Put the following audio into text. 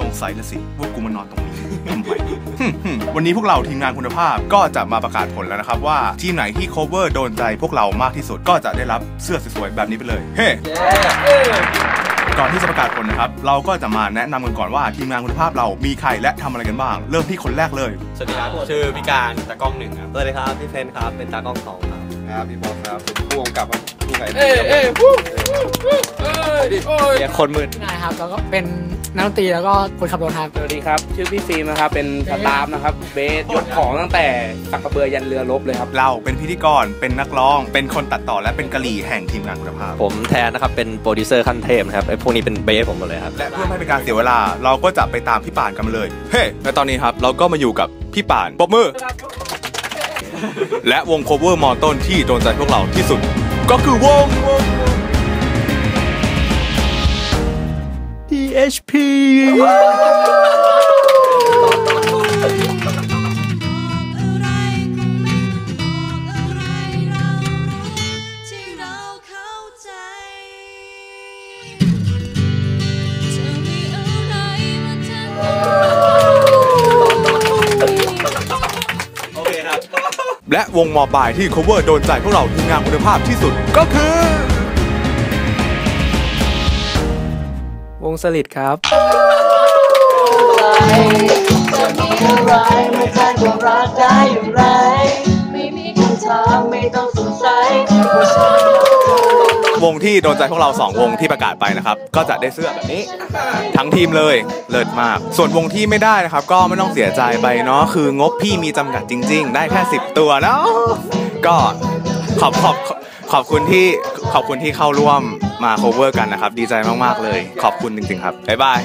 สงสัยละสิว่ากูมานอนตรงนี้ทำไมวันนี้พวกเราทีมงานคุณภาพก็จะมาประกาศผลแล้วนะครับว่าทีมไหนที่ cover โดนใจพวกเรามากที่สุดก็จะได้รับเสื้อสวยๆแบบนี้ไปเลย เฮ้ก่อนที่จะประกาศผลนะครับ เราก็จะมาแนะนำกันก่อนว่าทีมงานคุณภาพเรามีใครและทำอะไรกันบ้าง เริ่มที่คนแรกเลย สวัสดีครับชื่อพิการตากล้องหนึ่งครับสวัสดีครับพี่เพนครับเป็นตากล้องสองครับครับพี่บอลครับเป็นผู้กำกับครับผู้ไก่เอ้ยเอ้ยฟูเอ้ยโอ้ยเรียกคนมืดนายครับแล้วก็เป็น นักดนตรีแล้วก็คนขับรถครับสวัสดีครับ ชื่อพี่ฟิล์มนะครับ เป็นสตาฟนะครับ เบสยกของตั้งแต่สักกระเบือยันเรือรบเลยครับ เราเป็นพิธีกร เป็นนักร้อง เป็นคนตัดต่อและเป็นกะหรี่แห่งทีมงานคุณภาพ ผมแทนนะครับ เป็นโปรดิวเซอร์ขั้นเทพนะครับไอ้พวกนี้เป็นเบสผมหมดเลยครับ และเพื่อไม่ให้เป็นการเสียเวลา เราก็จะไปตามพี่ป่านกันมาเลย เฮ้และตอนนี้ครับ เราก็มาอยู่กับพี่ป่านปรบมือ และวง cover มอต้นที่โดนใจพวกเราที่สุด ก็คือวง THP อะไรคงมอบารู้ที่เราเข้าใจจะมีอรมาทำให้และวงมอบายที่ cover โดนใจพวกเราทีมงานคุณภาพที่สุดก็คือ สลิดครับจะมีอะไรมาแทนความรักได้อย่างไร ไม่มีคำถามไม่ต้องสงสัยววงที่โดนใจพวกเรา2วงที่ประกาศไปนะครับ ก็จะได้เสื้อแบบนี้ ทั้งทีมเลยเลิศมาก ส่วนวงที่ไม่ได้นะครับ ก็ไม่ต้องเสียใจไปเนาะคืองบพี่มีจำกัดจริง ๆ ได้แค่ 10 ตัวแล้วก็ขอบขอบขอบคุณที่ขอบคุณที่เข้าร่วม มาโคเวอร์กันนะครับ ดีใจมาก ๆ เลย ขอบคุณจริง ๆ ครับ บ๊ายบาย